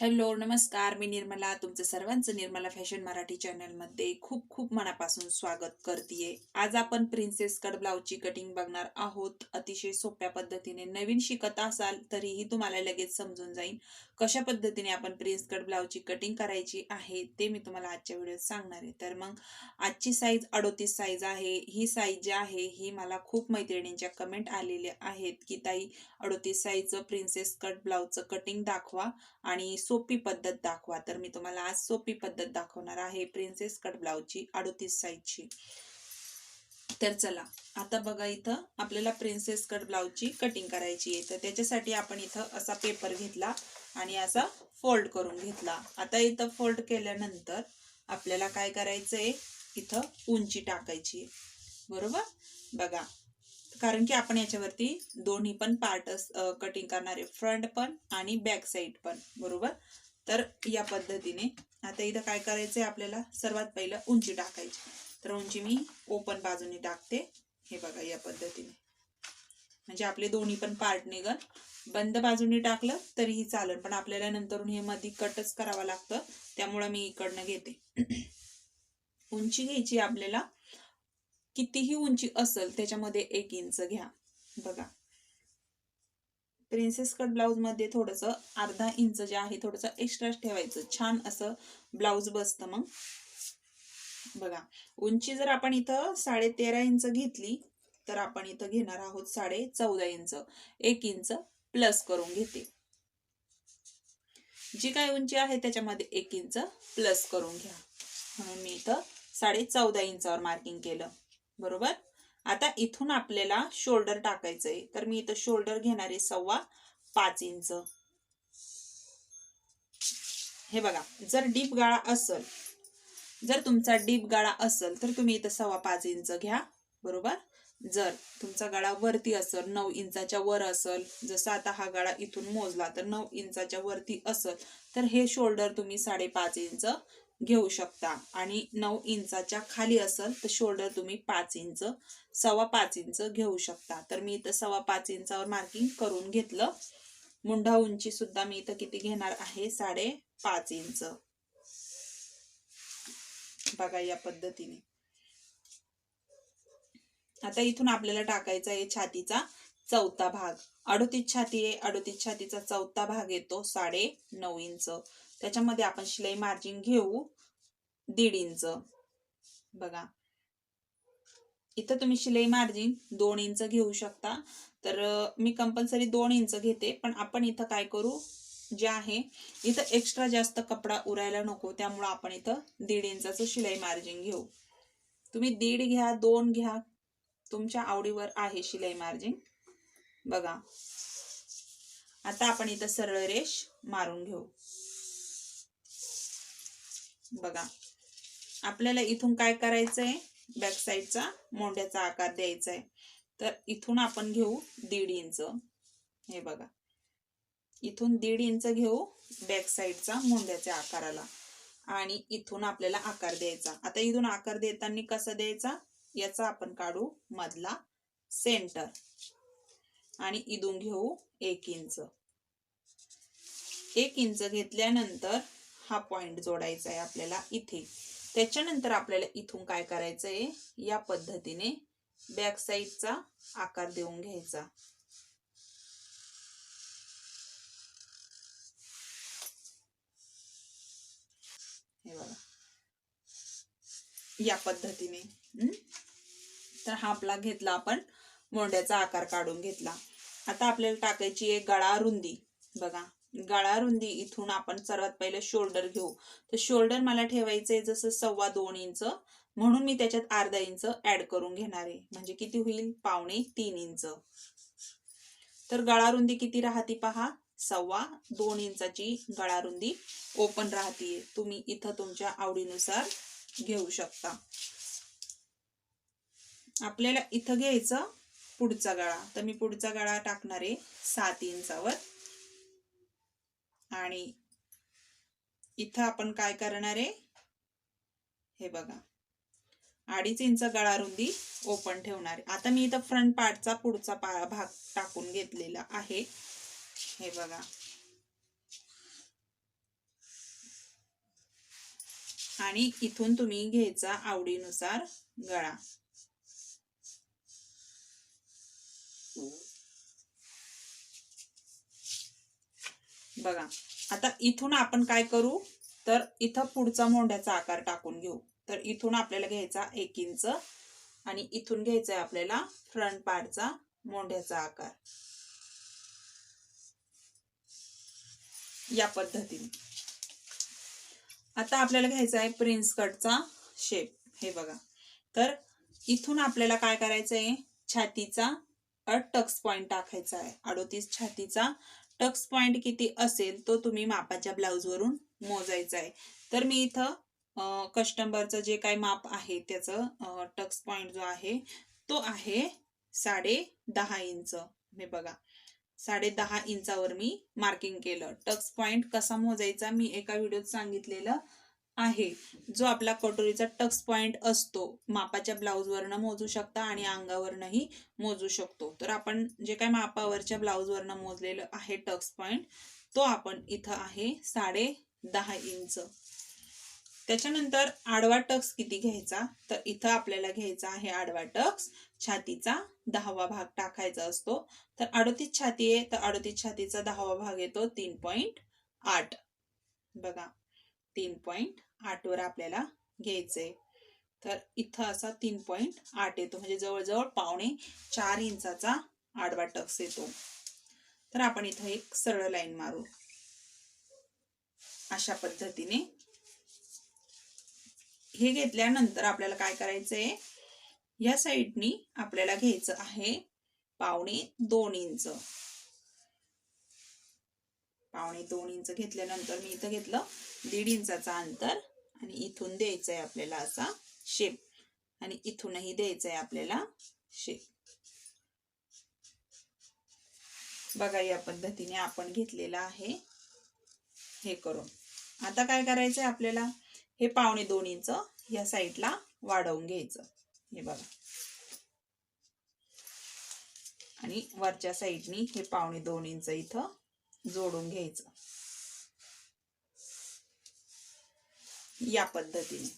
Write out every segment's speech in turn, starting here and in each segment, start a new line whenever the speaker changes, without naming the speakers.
Hello नमस्कार. मी निर्मला. तुमचं सर्वांचं निर्मला फॅशन मराठी चॅनलमध्ये खूप खूप मनापासून स्वागत करतेय. आज आपण प्रिन्सेस कट ब्लाऊजची कटिंग बघणार आहोत. अतिशय सोप्या पद्धतीने नवीन शिकत असाल तरीही तुम्हाला लगेच समजून जाईल कशा पद्धतीने आपण प्रिन्स कट ब्लाऊजची कटिंग करायची आहे ते मी तुम्हाला आजच्या व्हिडिओत सांगणार आहे. तर मग आजची साईज अडोतीस साईज आहे. ही साईज जी आहे ही मला खूप मैत्रिणींच्या कमेंट आलेल्या आहेत की ताई अडोतीस साईजचं प्रिन्सेस कट ब्लाऊजचं कटिंग दाखवा आणि सोपी पद्धत दाखवा. तर मी तुम्हाला आज सोपी पद्धत दाखवणार आहे. प्रिन्सेस कट ब्लाऊजची अडोतीस साईजची तर चला आता बघा इथं आपल्याला प्रिन्सेस कट ब्लाऊजची कटिंग करायची आहे. तर त्याच्यासाठी आपण इथं असा पेपर घेतला आणि असा फोल्ड करून घेतला. आता इथं फोल्ड केल्यानंतर आपल्याला काय करायचं आहे इथं उंची टाकायची बरोबर? बघा कारण की आपण याच्यावरती दोन्ही पण पार्ट कटिंग करणार आहे फ्रंट पण आणि बॅक साईड पण बरोबर? तर या पद्धतीने आता इथं काय करायचंय आपल्याला? सर्वात पहिलं उंची टाकायची. तर उंची मी ओपन बाजूने टाकते. हे बघा या पद्धतीने. म्हणजे आपले दोन्ही पण पार्ट निघल बंद बाजूने टाकलं तरीही चालेल पण आपल्याला नंतरून हे मध्ये कटच करावं लागतं. त्यामुळं मी इकडनं घेते. उंची घ्यायची आपल्याला कितीही उंची असेल त्याच्यामध्ये एक इंच घ्या. बघा. प्रिन्सेस कट ब्लाऊजमध्ये थोडस अर्धा इंच जे आहे थोडस एक्स्ट्रा ठेवायचं. छान असं ब्लाऊज बसतं मग. बघा. उंची जर आपण इथं साडे तेरा इंच घेतली तर आपण इथं घेणार आहोत साडे चौदा इंच. एक इंच प्लस करून घेते. जी काय उंची आहे त्याच्यामध्ये एक इंच प्लस करून घ्या. म्हणून मी इथं साडे चौदा इंचावर मार्किंग केलं. बरोबर? आता इथून आपल्याला शोल्डर टाकायचंय. तर मी इथं शोल्डर घेणार आहे सव्वा पाच इंच. हे बघा जर डीप गाळा असल जर तुमचा डीप गाळा असेल तर तुम्ही इथं सव्वा पाच इंच घ्या बरोबर? जर तुमचा गळा वरती असेल नऊ इंचाच्या वर असेल जसं आता हा गळा इथून मोजला तर नऊ इंचाच्या वरती असेल तर हे शोल्डर तुम्ही साडेपाच इंच घेऊ शकता. आणि नऊ इंचाच्या खाली असेल तर शोल्डर तुम्ही पाच इंच सव्वा पाच इंच घेऊ शकता. तर मी इथं सव्वा पाच इंचावर मार्किंग करून घेतलं. मुंढा उंची सुद्धा मी इथं किती घेणार आहे? साडे पाच इंच. बघा या पद्धतीने. आता इथून आपल्याला टाकायचा आहे छातीचा चौथा भाग. अडोतीस छाती आहे. अडोतीस छातीचा चौथा भाग येतो साडे नऊ इंच. त्याच्यामध्ये आपण शिलाई मार्जिन घेऊ दीड इंच. बघा. इथं तुम्ही शिलाई मार्जिन दोन इंच घेऊ शकता. तर मी कंपल्सरी दोन इंच घेते पण आपण इथं काय करू? जे आहे इथं एक्स्ट्रा जास्त कपडा उरायला नको त्यामुळं आपण इथं दीड इंचाचं शिलाई मार्जिन घेऊ. तुम्ही दीड घ्या दोन घ्या तुमच्या आवडीवर आहे शिलाई मार्जिन. बघा. आता आपण इथं सरळ रेष मारून घेऊ. बघा. आपल्याला इथून काय करायचंय? बॅक साईडचा मोंड्याचा आकार द्यायचा आहे तर इथून आपण घेऊ दीड इंच. हे बघा. इथून दीड इंच घेऊ बॅक साईडचा मोंड्याच्या आकाराला. आणि इथून आपल्याला आकार द्यायचा. आता इथून आकार देताना कसा द्यायचा? याचा आपण काढू मधला सेंटर आणि इथून घेऊ एक इंच. एक इंच घेतल्यानंतर हा पॉइंट जोडायचा आहे आपल्याला इथे. त्याच्यानंतर आपल्याला इथून काय करायचं आहे या पद्धतीने बॅक साईडचा आकार देऊन घ्यायचा. हे बघा. या पद्धतीने. तर हा आपला घेतला आपण. मोंड्याचा आकार काढून घेतला. आता आपल्याला टाकायची आहे गळा रुंदी. बघा. गळा रुंदी इथून आपण सर्वात पहिले शोल्डर घेऊ. तर शोल्डर मला ठेवायचंय जसं सव्वा दोन इंच. म्हणून मी त्याच्यात अर्धा इंच ऍड करून घेणार आहे. म्हणजे किती होईल? पावणे तीन इंच. तर गळा रुंदी किती राहती पहा? सव्वा दोन इंचाची गळा रुंदी ओपन राहते तुम्ही इथं तुमच्या आवडीनुसार घेऊ शकता. आपल्याला इथं घ्यायचं पुढचा गळा. तर मी पुढचा गळा टाकणार आहे सात इंचावर. आणि इथं आपण काय करणार आहे? हे बघा. अडीच इंच गळा रुंदी ओपन ठेवणार आहे. आता मी इथं फ्रंट पार्टचा पुढचा भाग टाकून घेतलेला आहे. हे बघा. आणि इथून तुम्ही घ्यायचा आवडीनुसार गळा. बघा. आता इथून आपण काय करू? तर इथं पुढचा मोंढ्याचा आकार टाकून घेऊ. तर इथून आपल्याला घ्यायचा एक इंच आणि इथून घ्यायचा आहे आपल्याला फ्रंट पार्टचा मोंड्याचा आकार. या पद्धतीने. आता आपल्याला घ्यायचा आहे प्रिन्स कटचा शेप हे बघा. तर इथून आपल्याला काय करायचं आहे छातीचा टक्स पॉइंट टाकायचा आहे अडोतीस छातीचा टक्स पॉइंट किती असेल तो तुम्ही मापाच्या ब्लाऊजवरून मोजायचा आहे. तर मी इथं कस्टमरचं जे काही माप आहे त्याचं टक्स पॉइंट जो आहे तो आहे साडे दहा इंच. हे बघा साडे दहा इंचावर मी मार्किंग केलं. टक्स पॉइंट कसा मोजायचा मी एका व्हिडिओत सांगितलेलं. आहे. जो आपला कटोरीचा टक्स पॉइंट असतो. मापाच्या ब्लाऊजवरनं मोजू शकता आणि अंगावरनंही मोजू शकतो. तर आपण जे काय मापावरच्या ब्लाऊजवरनं मोजलेलं आहे टक्स पॉइंट तो आपण इथं आहे साडे दहा इंच. त्याच्यानंतर आडवा टक्स किती घ्यायचा? तर इथं आपल्याला घ्यायचा आहे आडवा टक्स. छातीचा दहावा भाग टाकायचा असतो. तर अडतीस छाती आहे तर अडतीस छातीचा दहावा भाग येतो तीन पॉइंट आठ. बघा तीन पॉइंट आठवर आपल्याला घ्यायचंय. तर इथं असा तीन पॉईंट आठ येतो. म्हणजे जवळजवळ पावणे चार इंचाचा आडवा टक्स येतो. तर आपण इथं एक सरळ लाईन मारू. अशा पद्धतीने. हे घेतल्यानंतर आपल्याला काय करायचंय? या साईडनी आपल्याला घ्यायचं आहे पावणे दोन इंच. पावणे दोन इंच घेतल्यानंतर मी इथं घेतलं दीड इंचाचा अंतर. आणि इथून द्यायचं आहे आपल्याला असा शेप आणि इथूनही द्यायचं आहे आपल्याला शेप बघा या पद्धतीने आपण घेतलेलं आहे. हे करून. आता काय करायचंय आपल्याला? हे पावणे दोन इंच या साईडला वाढवून घ्यायचं. हे बघा. आणि वरच्या साईडनी हे पावणे दोन इंच इथं जोडून घ्यायचं. या पद्धतीने.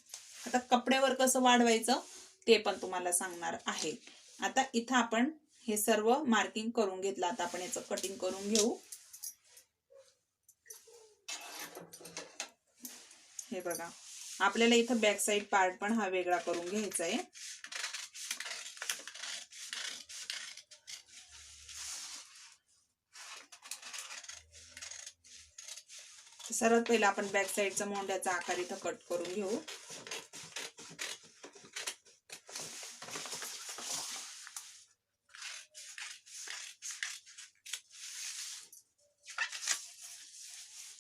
आता कपड्यावर कसं वाढवायचं ते पण तुम्हाला सांगणार आहे. आता इथं आपण हे सर्व मार्किंग करून घेतलं. आता आपण याचं कटिंग करून घेऊ. हे बघा. आपल्याला इथं बॅक साईड पार्ट पण हा वेगळा करून घ्यायचा आहे सर्वात पहिला आपण बॅक साईडचा मोंड्याचा आकार इथं कट करून घेऊ.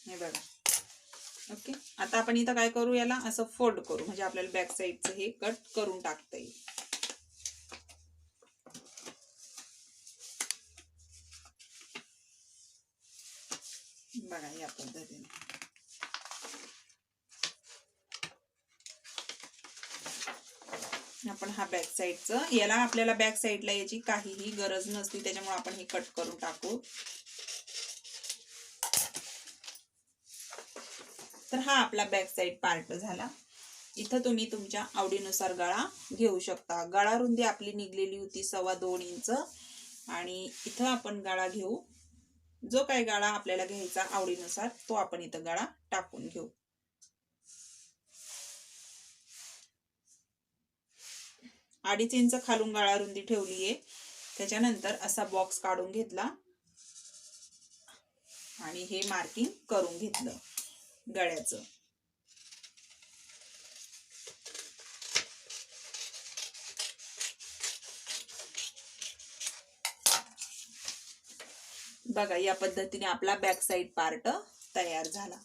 हे बघा. ओके आता आपण इथं काय करू याला? असं फोल्ड करू. म्हणजे आपल्याला बॅक साईडचं हे कट करून टाकता येईल बघा या पद्धतीने आपण हा बॅक साईडचं याला आपल्याला बॅक साईडला याची काहीही गरज नसती त्याच्यामुळे आपण हे कट करून टाकू. तर हा आपला बॅक साईड पार्ट झाला. इथं तुम्ही तुमच्या आवडीनुसार गळा घेऊ शकता. गळा रुंदी आपली निघलेली होती सव्वा दोन इंच. आणि इथं आपण गळा घेऊ. जो काही गाळा आपल्याला घ्यायचा आवडीनुसार तो आपण इथं गाळा टाकून घेऊ. अडीच इंच खालून गाळा रुंदी ठेवलीये. त्याच्यानंतर असा बॉक्स काढून घेतला. आणि हे मार्किंग करून घेतलं गळ्याचं. बघा या पद्धतीने आपला बॅक साईड पार्ट तयार झाला.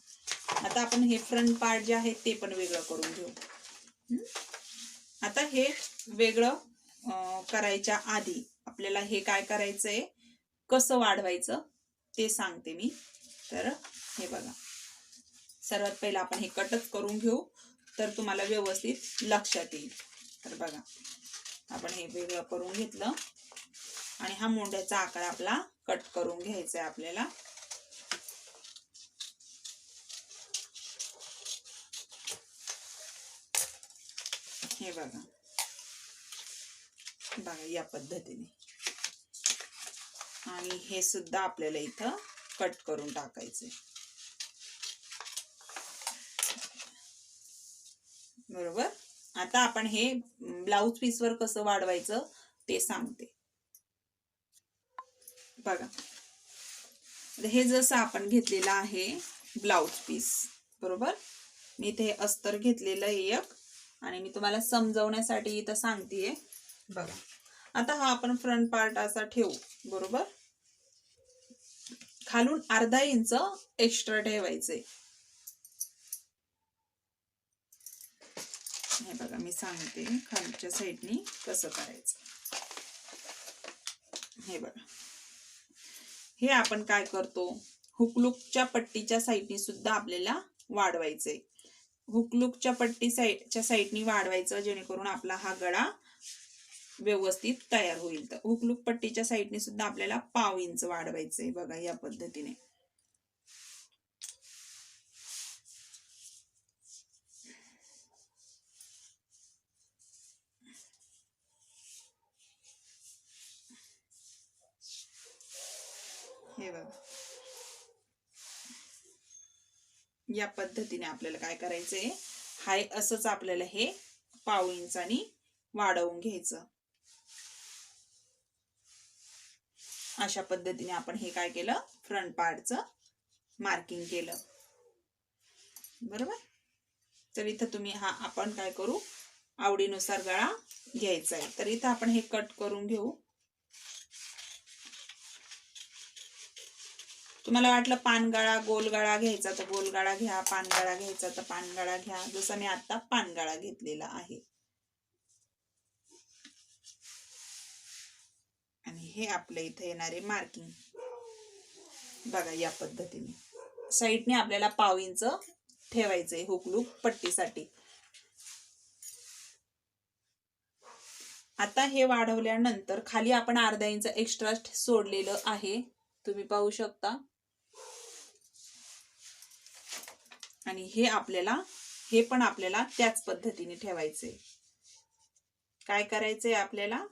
आता आपण हे फ्रंट पार्ट जे आहे ते पण वेगळं करून घेऊ. आता हे वेगळं करायच्या आधी आपल्याला हे काय करायचंय कसं वाढवायचं ते सांगते मी. तर हे बघा. सर्वात पहिला आपण हे कटच करून घेऊ तर तुम्हाला व्यवस्थित लक्षात येईल. तर बघा. आपण हे वेगळं करून घेतलं. आणि हा मोंड्याचा आकार आपला कट करून घ्यायचा आहे आपल्याला. हे बघा. बघा या पद्धतीने. आणि हे सुद्धा आपल्याला इथं कट करून टाकायचे बरोबर? आता आपण हे ब्लाऊज पीसवर कसं वाढवायचं ते सांगते. बघा. हे जसं आपण घेतलेलं आहे ब्लाऊज पीस बरोबर? मी इथे अस्तर घेतलेलं आहे एक. आणि मी तुम्हाला समजवण्यासाठी इथं सांगतेय. बघा. आता हा आपण फ्रंट पार्ट असा ठेवू बरोबर? खालून अर्धा इंच एक्स्ट्रा ठेवायचे. हे बघा मी सांगते खालच्या साईडनी कसं करायचं. हे बघा. हे आपण काय करतो? हुकलुकच्या पट्टीच्या साईडनी सुद्धा आपल्याला वाढवायचंय हुकलुकच्या पट्टी साईडच्या साईडनी वाढवायचं जेणेकरून आपला हा गळा व्यवस्थित तयार होईल. तर हुकलूक पट्टीच्या साईडने सुद्धा आपल्याला पाव इंच वाढवायचं आहे बघा या पद्धतीने. हे बघा. या पद्धतीने आपल्याला काय करायचंय? हाय असंच आपल्याला हे पाव इंचानी वाढवून घ्यायचं. अशा पद्धतीने आपण हे काय केलं? फ्रंट पार्टचं मार्किंग केलं. बरोबर? तर इथं तुम्ही हा आपण काय करू? आवडीनुसार गळा घ्यायचा आहे. तर इथं आपण हे कट करून घेऊ. तुम्हाला वाटलं पानगाळा गोलगाळा घ्यायचा तर गोलगाळा घ्या पानगाळा घ्यायचा तर पानगाळा घ्या. जसं मी आता पानगाळा घेतलेला आहे आणि हे आपल्या इथे येणारे मार्किंग बघा या पद्धतीने. साईडने आपल्याला पाव इंच ठेवायचंय हुकलूक पट्टीसाठी. आता हे वाढवल्यानंतर खाली आपण अर्धा इंच एक्स्ट्रा सोडलेलं आहे. तुम्ही पाहू शकता. आणि हे आपल्याला हे पण आपल्याला त्याच पद्धतीने ठेवायचे काय करायचंय आपल्याला?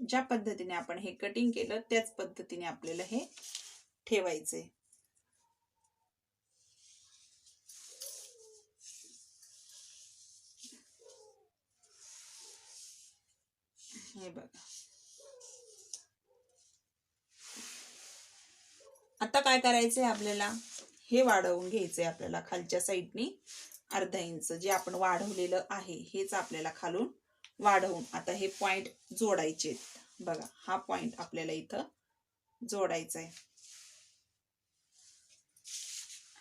ज्या पद्धतीने आपण हे कटिंग केलं त्याच पद्धतीने आपल्याला हे ठेवायचे. हे बघा. आता काय करायचंय आपल्याला? हे वाढवून घ्यायचंय आपल्याला खालच्या साईडनी अर्धा इंच जे आपण वाढवलेलं आहे हेच आपल्याला खालून वाढवून आता हे पॉइंट जोडायचे बघा हा पॉइंट आपल्याला इथं जोडायचा आहे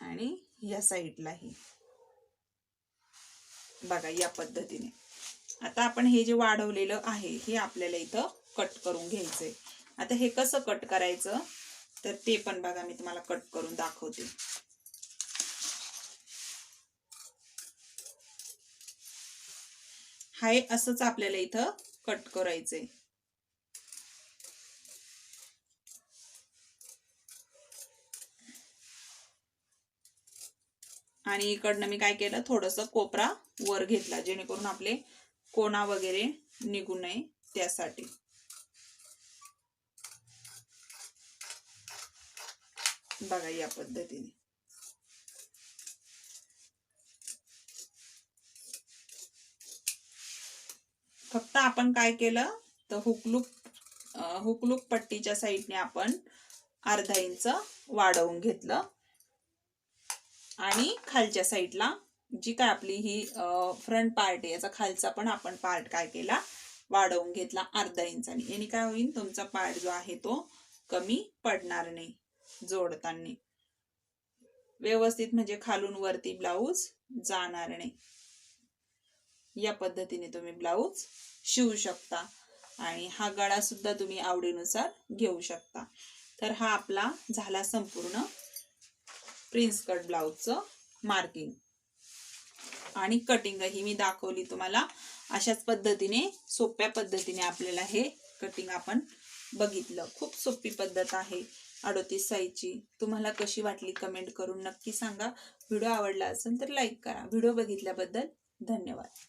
आणि या साईडलाही बघा या पद्धतीने. आता आपण हे जे वाढवलेलं आहे हे आपल्याला इथं कट करून घ्यायचंय. आता हे कसं कट करायचं? तर ते पण बघा मी तुम्हाला कट करून दाखवते. हाय असंच आपल्याला इथं कट करायचंय. आणि इकडनं मी काय केलं थोडस कोपरा वर घेतला जेणेकरून आपले कोणा वगैरे निघू नये त्यासाठी. बघा या पद्धतीने. फक्त आपण काय केलं? तर हुकलूक हुकलूक पट्टीच्या साईडने आपण अर्धा इंच वाढवून घेतलं. आणि खालच्या साईडला जी काय आपली ही फ्रंट पार्ट आहे याचा खालचा पण आपण पार्ट काय केला? वाढवून घेतला अर्धा इंचाने. याने काय होईल? तुमचा पार्ट जो आहे तो कमी पडणार नाही जोडताना. व्यवस्थित म्हणजे खालून वरती ब्लाऊज जाणार नाही. या पद्धतीने तुम्ही ब्लाऊज शिवू शकता आणि हा गळा सुद्धा तुम्ही आवडीनुसार घेऊ शकता. तर हा आपला झाला संपूर्ण प्रिन्स कट ब्लाऊजचं मार्किंग. आणि कटिंग ही मी दाखवली तुम्हाला. अशाच पद्धतीने सोप्या पद्धतीने आपल्याला हे कटिंग आपण बघितलं. खूप सोपी पद्धत आहे अडोतीस साईजची. तुम्हाला कशी वाटली कमेंट करून नक्की सांगा. व्हिडिओ आवडला असेल तर लाईक करा. व्हिडिओ बघितल्याबद्दल धन्यवाद.